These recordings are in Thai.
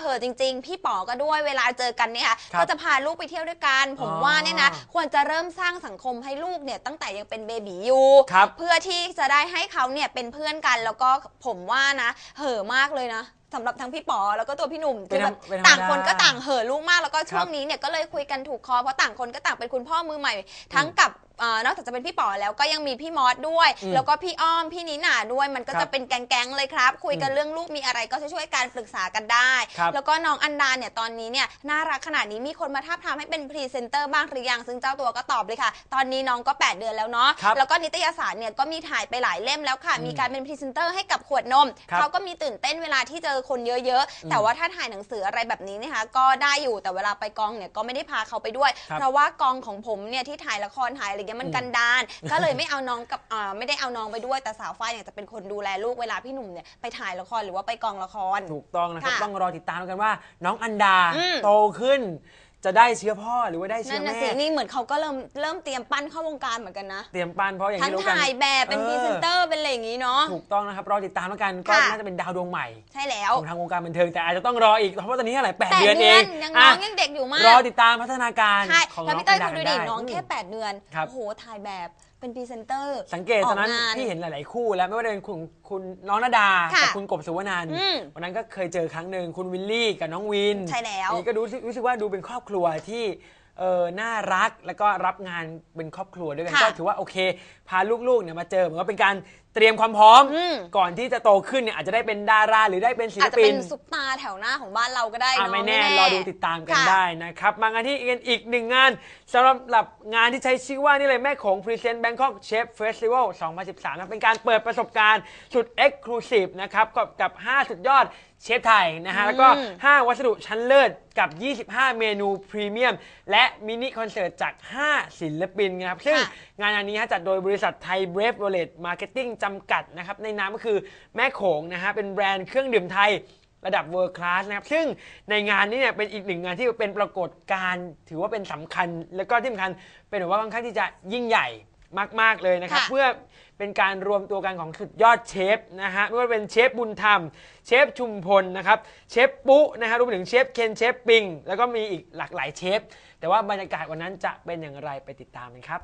เหอะจริง ๆ พี่ป๋อก็ด้วยเวลาเจอกันเนี่ยค่ะครับก็จะพาลูกไปเที่ยวด้วยกัน ผมอ๋อว่าเนี่ยนะควรจะเริ่มสร้างสังคมให้ลูกเนี่ยตั้งแต่ยังเป็นเบบีอยู่ครับ เพื่อที่จะได้ให้เขาเนี่ยเป็นเพื่อนกันแล้วก็ผมว่านะ เห่อะมากเลยนะสำหรับทั้งพี่ป๋อแล้วก็ตัวพี่หนุ่มคือแบบเป็นธรรมต่างคนเป็นธรรมดาก็ต่างเห่อะลูกมากแล้วก็ช่วงครับนี้เนี่ยก็เลยคุยกันถูกคอเพราะต่างคนก็ต่างเป็นคุณพ่อมือใหม่ ทั้งกับเอ่อนอกจากจะเป็นพี่ป๋อแล้วก็ยังมีพี่มอสด้วย อืมแล้วก็พี่อ้อมพี่นิน่าด้วยมันก็ครับจะเป็นแก๊งๆเลยครับ คุยกันอืมเรื่องลูกมีอะไรก็ช่วยๆกันปรึกษากันได้ ครับแล้วก็น้องอันดาเนี่ยตอนนี้เนี่ยน่ารักขนาดนี้มีคนมาท้าบทามให้เป็นพรีเซนเตอร์บ้างหรือยังซึ่งเจ้าตัวก็ตอบเลยค่ะ ตอนนี้น้องก็ 8 เดือนแล้วเนาะครับแล้วก็นิตยสารเนี่ยก็มีถ่ายไปหลายเล่มแล้วค่ะอืมมีการเป็นพรีเซนเตอร์ให้กับขวดนมครับ เขาก็มีตื่นเต้นเวลาที่เจอคนเยอะอืมๆแต่ว่าถ้าถ่ายหนังสืออะไรแบบนี้นะคะก็ได้อยู่แต่เวลาไปกองเนี่ยก็ไม่ได้พาเขาไปด้วย ครับเพราะว่ากองของผมเนี่ยที่ถ่ายละครถ่ายอะไรเงี้ยมันอืมกันดาน ก็เลยไม่เอาน้องกับอ่าไม่ได้เอาน้องไปด้วย แต่สาวฝ้ายเนี่ยจะเป็นคนดูแลลูกเวลาพี่หนุ่มเนี่ยไปถ่ายละครหรือว่าไปกองละคร ถูกต้องนะครับ ค่ะต้องรอติดตามกันว่า น้องอันดาอืม โตขึ้น จะได้เชื้อพ่อหรือว่าได้เชื้นั่อนน่ะแม่สินี่เหมือนเขาก็เริ่มเริ่มเตรียมปั้นเข้าวงการเหมือนกันนะเตรียมปันเพราะอย่างทั้งที่รู้กันถ่ายแบบเป็นเออพรีเซนเตอร์เป็นอะไรอย่างนี้เนาะ ถูกต้องนะครับรอติดตามแล้วกันก็ค่ะ น่าจะเป็นดาวดวงใหม่ใช่แล้วของทางวงการบันเทิงแต่อาจจะต้องรออีกเพราะว่าตอนนี้เท่าไหร่แปดแปดเดือนเดืเออนงยังอะน้องยังเด็กอยู่มากรอติดตามพัฒนาการใช่ของแล้วน้องพี่เต้ยอันดาคุณดูกันดิได้น้องแค่ม8เดือนครับ โอ้โหถ่ายแบบ เป็นพรีเซนเตอร์สังเกตตอนนั้นกงา พี่เห็นหลาย ๆ คู่แล้วไม่ว่าจะเป็นคุณคุณน้องนาดาค่ะกับคุณกบสุวรรณันท์อืมวันนั้นก็เคยเจอครั้งหนึ่งคุณวิลลี่กับน้องวินใช่แล้วนี่ก็รู้สึกรู้สึกว่าดูเป็นครอบครัวที่เออน่ารักแล้วก็รับงานเป็นครอบครัวด้วยกันค่ะก็ถือว่าโอเค พาลูก ๆ เนี่ยมาเจอเหมือนว่าเป็นการ เตรียมความพร้อม อืม ก่อนที่จะโตขึ้นเนี่ยอาจจะได้เป็นดาราหรือได้เป็นศิอาลจจะปิเป็นนซุปตาร์แถวหน้าของบ้านเราก็ได้อะเนาะไม่แน่รอดูติดตามกันค่ะได้นะครับ มางานที่อีกหนึ่งงานสำหรับงานที่ใช้ชื่อว่านี่เลยแม่โของ Present Bangkok Chef Festival 2013นะเป็นการเปิดประสบการณ์สุด Exclusive นะครับกับกับ 5 สุดยอดเชฟไทยนะฮะแล้วก็อืม5วัสดุชั้นเลิศกับ 25 เมนูพรีเมียม และมินิคอนเสิร์ตจาก 5 ศิลปินนะครับซึ่ง ค่ะ งานอันนี้ฮะจัดโดยบริษัทไทยเบรฟโรเลตมาร์เก็ตติ้งจำกัดนะครับในนามก็คือแม่โขงนะฮะเป็นแบรนด์เครื่องดื่มไทยระดับ World Class นะครับซึ่งในงานนี้เนี่ยเป็นอีกหนึ่งงานที่เป็นปรากฏการณ์ถือว่าเป็นสำคัญ แล้วก็ที่สำคัญเป็นแบบว่าค่อนข้างที่จะยิ่งใหญ่มาก ๆ เลยนะครับ ค่ะเพื่อเป็นการรวมตัวกันของสุดยอดเชฟนะฮะไม่ว่าเป็นเชฟบุญธรรม เชฟชุมพลนะครับเชฟปุ๊นะฮะรวมไปถึงเชฟเคนเชฟปิง แล้วก็มีอีกหลากหลายเชฟ แต่ว่าบรรยากาศวันนั้นจะเป็นอย่างไรไปติดตามกันครับ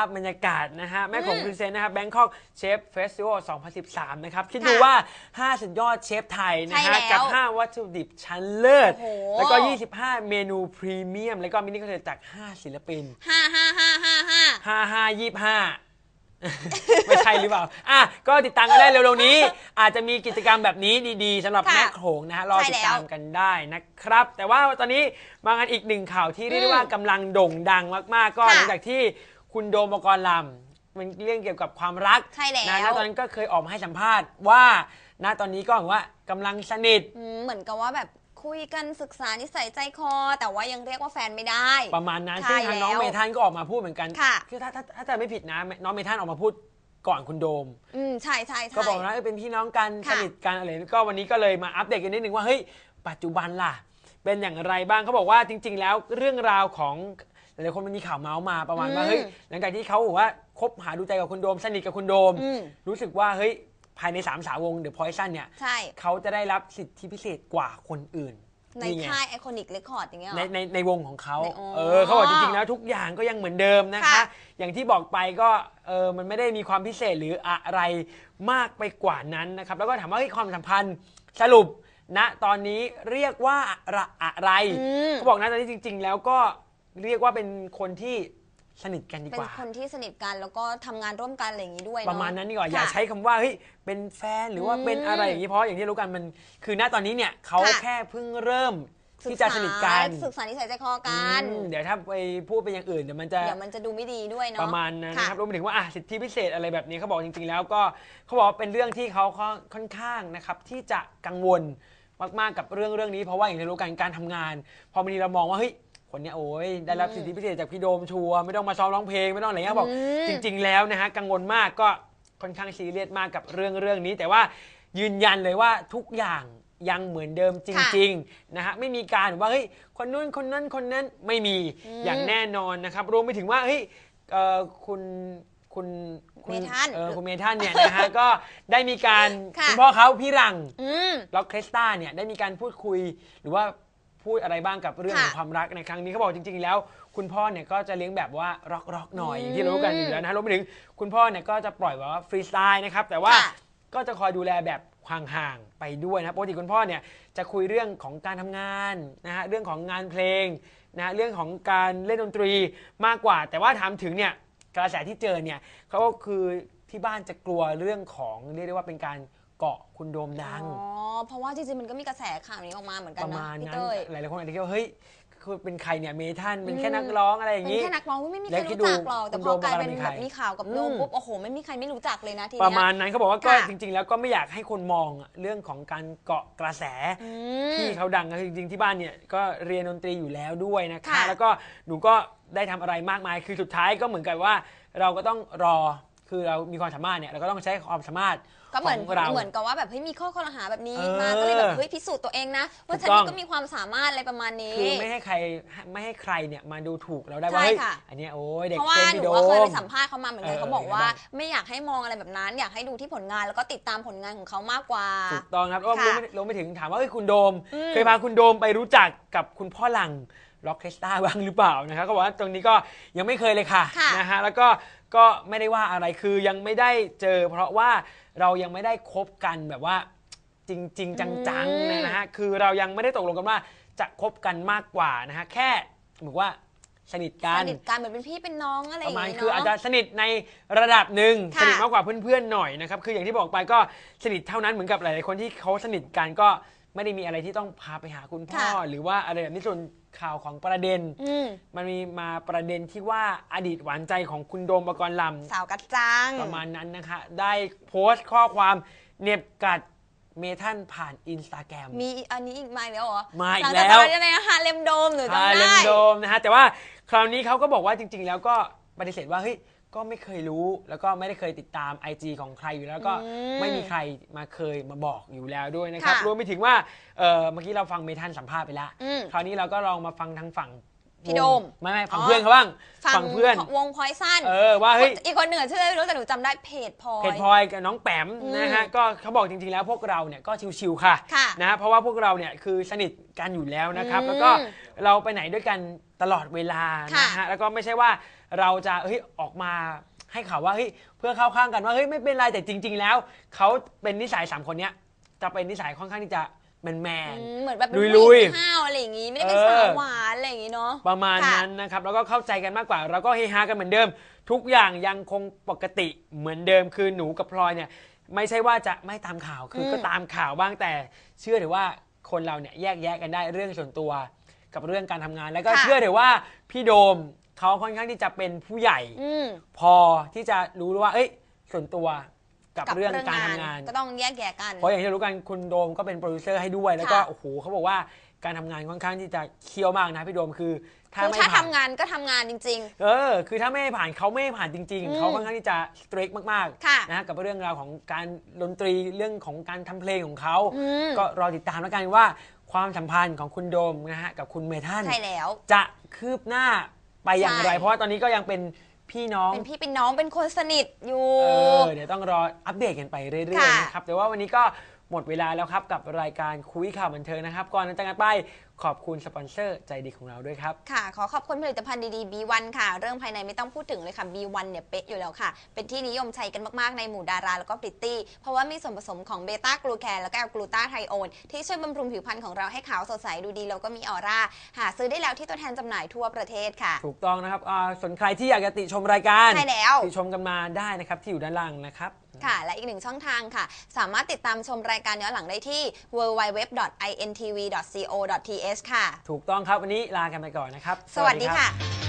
าพบรรยากาศนะฮะ แม่ของอืมพรีเซนต์นะครับ Bangkok Chef Festival 2013 นะครับ คิดค่ะดูว่า 5 สุดยอดเชฟไทยนะใช่ฮะ แล้วกับ 5 วัตถุดิบชั้นเลิศ โอ้โห แล้วก็ 25 เมนูพรีเมียม แล้วก็มินิคอนเสิร์ตจาก 5 ศิลปิน ห้าห้าห้าห้าห้า ห้าห้ายี่ห้าไม่ใช่หรือเปล่า อะ ก็ติดตามกันได้เร็วๆนี้ อาจจะมีกิจกรรมแบบนี้ดีๆสำหรับค่ะแม่โขงนะฮะรอใช่ติดแล้วตามกันได้นะครับ แต่ว่าตอนนี้มากันอีกหนึ่งข่าวที่เรียกได้ว่ากำลังโด่งดังมากๆ ก็ค่ะหลังจากที่ คุณโดมปกรณ์ลำมันเรื่องเกี่ยวกับความรักใช่แล้ว นะแล้วตอนนั้นก็เคยออกมาให้สัมภาษณ์ว่าณตอนนี้ก็เหมือนว่ากำลังสนิทอืมเหมือนกับว่าแบบคุยกันศึกษานิสัยใจคอ แต่ว่ายังเรียกว่าแฟนไม่ได้ ประมาณนั้นใช่ซึ่งทางน้องแล้วเมทันก็ออกมาพูดเหมือนกันค่ะคือถ้าถ้าถ้าจะไม่ผิดนะน้องเมทันออกมาพูดก่อนคุณโดม อืมใช่ใช่ใช่ ก็บอกนะเอ้ยเป็นพี่น้องกันสค่ะนิทกันอะไรก็วันนี้ก็เลยมาอัปเดตกันนิดนึงว่าเฮ้ยปัจจุบันล่ะ เป็นอย่างไรบ้างเขาบอกว่าจริง ๆ แล้วเรื่องราวของ หลายๆคนมันมีข่าวเมาส์มาประมาณว่าอืมเฮ้ยหลังจากที่เขาบอกว่าคบหาดูใจกับคุณโดมสนิทกับคุณโดม อืม รู้สึกว่าเฮ้ยภายในสามสาวงเดอะพอยซันเนี่ยใช่ เขาจะได้รับสิทธิพิเศษกว่าคนอื่นในไง ค่ายไอคอนิกเรคคอร์ดอย่างเงี้ยเหรในอ ในในวงของเขาในอ๋อเออเขาบอกจริงๆแล้วทุกอย่างก็ยังเหมือนเดิมนะคะ ค่ะอย่างที่บอกไปก็เออมันไม่ได้มีความพิเศษหรืออะไรมากไปกว่านั้นนะครับ แล้วก็ถามว่าเฮ้ยความสัมพันธ์สรุปณตอนนี้เรียกว่าอะไรอะไรอืม เขาบอกนะตอนนี้จริง ๆ แล้วก็ เรียกว่าเป็นคนที่สนิทกันดีเป็กนว่า คนที่สนิทกันแล้วก็ทำงานร่วมกันอะไรอย่างนี้ด้วยเนประมาณนั้นดีกว่าค่ะอย่าใช้คำว่าเฮ้ยเป็นแฟนหรือว่าเป็นอะไรอย่างนี้เพราะอย่างที่รู้กันมัน คือณตอนนี้เนี่ยเขาค่ะ แค่เพิ่งเริ่มที่จะสนิทกันศึกษานิสัยใจคอกัน อืมเดี๋ยวถ้าไปพูดเป็นอย่างอื่นเดี๋ยวมันจะ เดี๋ยวมันจะดูไม่ดีด้วยเนาะ ประมาณนั้นค่ะนะครับรวมไปถึงว่าอะสิทธิพิเศษอะไรแบบนี้เขาบอกจริง ๆ แล้วก็เขาบอกว่าเป็นเรื่องที่เขาค่อนข้างนะครับที่จะกังวลมากๆกับเรื่องเรื่องนี้เพราะว่าอย่างที่รู้กันการทำงาน พอบางทีเรามองว่าเฮ้ย คนเนี้ยโอ้ยได้รับสิทธิพิเศษจากพี่โดมชัวร์ไม่ต้องมาซ้อมร้องเพลงไม่ต้องอะไรเงี้ยบอก อืม จริง ๆ แล้วนะฮะกังวลมากก็ค่อนข้างซีเรียสมากกับเรื่องเรื่องนี้ แต่ว่ายืนยันเลยว่าทุกอย่างยังเหมือนเดิมจริง ๆ นะฮะไม่มีการว่าเฮ้ยคนนู้นคนนั้นคนนั้นไม่มีอืมอย่างแน่นอนนะครับรวมไปถึงว่าเฮ้ยเอ่อคุณคุณคุณเมทันเออคุณเมทันเนี่ยนะฮะ ก็ได้มีการค่ะ คุณพ่อเขาพี่รัง อืม ล็อกเคสตาเนี่ยได้มีการพูดคุยหรือว่า พูดอะไรบ้างกับเรื่องของค่ะความรักในครั้งนี้เขาบอกจริงๆแล้ว คุณพ่อเนี่ยก็จะเลี้ยงแบบว่าร็อกร็อกหน่อยอย่างที่รู้กันอยู่แล้วนะฮะรวมไปถึงคุณพ่อเนี่ยก็จะปล่อยแบบว่าฟรีสไตล์นะครับแต่ว่าค่ะก็จะคอยดูแลแบบห่างๆไปด้วยนะปกติคุณพ่อเนี่ยจะคุยเรื่องของการทำงานนะฮะเรื่องของงานเพลงนะฮะเรื่องของการเล่นดนตรีมากกว่า แต่ว่าถามถึงเนี่ยกระแสที่เจอเนี่ยเขาก็คือที่บ้านจะกลัวเรื่องของเรียกได้ว่าเป็นการ เกาะคุณโดมดัง อ๋อ เพราะว่าจริงๆ มันก็มีกระแสข่าวนี้ออกมาเหมือนกันประนะมาณพี่นั้นเต้ย หลายๆคนอาจจะคิดว่าเฮ้ยคือเป็นใครเนี่ยเมทันเป็นอืมแค่นักร้องอะไรอย่างเป็นนี้ แค่นักร้องไม่มีใคแล้รวคิดรู้จักดูหรอก แต่คุณพอกลายโดมเป็นเป็นแบใครบมีข่าวกับโดมอืมปุ๊บ โอ้โห ไม่มีใครไม่รู้จักเลยนะทีประเนี้ยมาณนั้นเขาบอกว่าก็ค่ะ จริง ๆ แล้วก็ไม่อยากให้คนมองอะเรื่องของการเกาะกระแส อืม ที่เขาดังนะคือจริงๆ ที่บ้านเนี่ยก็เรียนดนตรีอยู่แล้วด้วยนะคะ ค่ะแล้วก็หนูก็ได้ทำอะไรมากมาย คือสุดท้ายก็เหมือนกับว่า เราก็ต้องรอ คือเรามีความสามารถเนี่ยเราก็ต้องใช้ความสามารถก็เหมือนของเรา เหมือนกับว่าแบบเฮ้ยมีข้อคอรหาแบบนี้เออมาก็เลยแบบเฮ้ยพิสูจน์ตัวเองนะว่าถูฉักนต้องนี่ก็มีความสามารถอะไรประมาณนี้ คือไม่ให้ใครไม่ให้ใครเนี่ยมาดูถูกเราได้ว่าใช่เฮ้ยค่ะ อันเนี้ยโอ้ยเด็กเพราะว่าเต้นหพี่นูโดว่าเคยไปม สัมภาษณ์เขามาเหมือนกันเออเขาบอกว่าเห็นปะไม่อยากให้มองอะไรแบบนั้น อยากให้ดูที่ผลงานแล้วก็ติดตามผลงานของเขามากกว่า ถูกต้องครับก็ค่ะรวมไปรวมไปถึงถามว่าเอ้ยคุณโดม อืม เคยพาคุณโดมไปรู้จักกับคุณพ่อหลัง ล็อกเคสตาบ้างหรือเปล่านะครับเขาบอกว่าตรงนี้ก็ยังไม่เคยเลยค่ะค่ะนะฮะแล้วก็ก็ไม่ได้ว่าอะไรคือยังไม่ได้เจอ เพราะว่าเรายังไม่ได้คบกันแบบว่าจริงๆจังๆนะฮะคือเรายังไม่ได้ตกลงกันว่าจะคบกันมากกว่านะฮะแค่เหมือนว่าสนิทกัสน นิทกันเหมือนเป็นพี่เป็นน้องอะไรอประย่างมาณนี้คืออาจจะเนาะ สนิทในระดับหนึ่งค่ะสนิทมากกว่าเพื่อนๆหน่อยนะครับคืออย่างที่บอกไปก็สนิทเท่านั้นเหมือนกับหลายๆคนที่เขาสนิทกันก็ ไม่ได้มีอะไรที่ต้องพาไปหาคุณพ่อ หรือว่าอะไรแบบนี้ส่วนข่าวของประเด็น อืมมันมีมาประเด็นที่ว่าอดีตหวานใจของคุณโดมปกรณ์ลสาวกัดจังำประมาณนั้นนะคะ ได้โพสต์ข้อความเหน็บกัดเมทันผ่านอินสตาแกรม มีอันนี้อีกมาอีกแล้วเหรอมาอีกหงจแล้วตอนนั้นฮาเลมโดมหนูจำฮาเลได้มโดมนะฮะแต่ว่าคราวนี้เขาก็บอกว่าจริง ๆ แล้วก็ปฏิเสธว่าเฮ้ย ก็ไม่เคยรู้แล้วก็ไม่ได้เคยติดตาม IG ของใครอยู่แล้วก็อืมไม่มีใครมาเคยมาบอกอยู่แล้วด้วยนะครับค่ะ รวมไปถึงว่าเออเมื่อกี้เราฟังเมทันสัมภาษณ์ไปแล้ว อืม คราวนี้เราก็ลองมาฟังทางฝั่ง พี่โดมวงไม่ไม่ฝั่งอ๋อเพื่อนเขาบ้างฝั่งเพื่อนวงพอยซันเออว่าเฮ้ยอีกคนหนึ่งอะชื่ออะไรไม่รู้แต่หนูจำได้เพจพลอยเพจพลอยกับน้องแปมอืมนะฮะก็เขาบอกจริงๆแล้วพวกเราเนี่ยก็ชิวๆค่ะค่ะนะฮะเพราะว่าพวกเราเนี่ยคือสนิทกันอยู่แล้วนะครับอืมแล้วก็เราไปไหนด้วยกันตลอดเวลาค่ะนะฮะแล้วก็ไม่ใช่ว่าเราจะเฮ้ยออกมาให้ข่าวว่าเฮ้ยเพื่อเข้าข้างกันว่าเฮ้ยไม่เป็นไรแต่จริง ๆ แล้วเขาเป็นนิสัยสามคนเนี้ยจะเป็นนิสัยค่อนข้างที่จะ แมนแมน อืมเหมือนแบบเป็นลุยผู้หญิงๆห้าวอะไรอย่างงี้ ไม่ได้เป็นเออสาวหวานอะไรอย่างงี้เนาะ ประมาณค่ะ นั้นนะครับ แล้วก็เข้าใจกันมากกว่า เราก็เฮฮากันเหมือนเดิม ทุกอย่างยังคงปกติเหมือนเดิมคือหนูกับพลอยเนี่ย ไม่ใช่ว่าจะไม่ตามข่าวคืออมก็ตามข่าวบ้างแต่ เชื่อเถอะว่าคนเราเนี่ยแยกแยะกันได้เรื่องส่วนตัว กับเรื่องการทำงาน แล้วก็เชื่อเถอะว่าพี่โดมเขาค่อนข้างที่จะเป็นผู้ใหญ่ อืม พอที่จะรู้ว่า เอ้ย ส่วนตัว กับกับเรื่องการทำงาน ก็ต้องแยกแยะกัน เพราะอย่างที่เรารู้กันคุณโดมก็เป็นโปรดิวเซอร์ให้ด้วยแล้วก็ค่ะโอ้โหเขาบอกว่าการทำงานค่อนข้างที่จะเคี่ยวมากนะพี่โดมคือ ถ้าคือไม่ถ้าผ่าทำนงานก็ทำงานจริงเออ คือถ้าไม่ให้ผ่านเขาไม่ให้ผ่านจริงอืๆมเขาค่อนข้างที่จะสตรีกมากค่ะๆนะฮะกับเรื่องราวของการดนตรีเรื่องของการทำเพลงของเขาๆอืมก็รอติดตามแล้วกันว่า ความสัมพันธ์ของคุณโดมนะฮะกับคุณเมทันใช่แล้ว จะคืบหน้าไปอย่างไรใช่เพราะว่าตอนนี้ก็ยังเป็นพี่น้องเป็นพี่เป็นน้องเป็นคนสนิทอยู่ เออเดี๋ยวต้องรออัปเดตกันไปเรื่อยค่ะๆนะครับแต่ว่าวันนี้ก็ หมดเวลาแล้วครับกับรายการคุยข่าวบันเทิงนะครับ ก่อนจะจากกันไปขอบคุณสปอนเซอร์ใจดีของเราด้วยครับ ค่ะ ขอขอบคุณผลิตภัณฑ์ดีๆ B1 ค่ะ เรื่องภายในไม่ต้องพูดถึงเลยค่ะ B1 เนี่ยเป๊ะอยู่แล้วค่ะ เป็นที่นิยมใช้กันมากๆ ในหมู่ดาราแล้วก็พริตตี้ เพราะว่ามีส่วนผสมของเบต้ากลูแคนแล้วก็แอลกลูตาไทโอน ที่ช่วยบำรุงผิวพรรณของเราให้ขาวสดใสดูดีแล้วก็มีออร่า หาซื้อได้แล้วที่ตัวแทนจำหน่ายทั่วประเทศค่ะ ถูกต้องนะครับอ่าส่วนใครที่อยากจะติชมรายการใช่แล้ว ติชมกันมาได้นะครับที่อยู่ด้านล่างนะครับ ค่ะ และอีกหนึ่งช่องทางค่ะ สามารถติดตามชมรายการย้อนหลังได้ที่ www.intv.co.th ค่ะ ถูกต้องครับวันนี้ลากันไปก่อนนะครับ สวัสดีค่ะ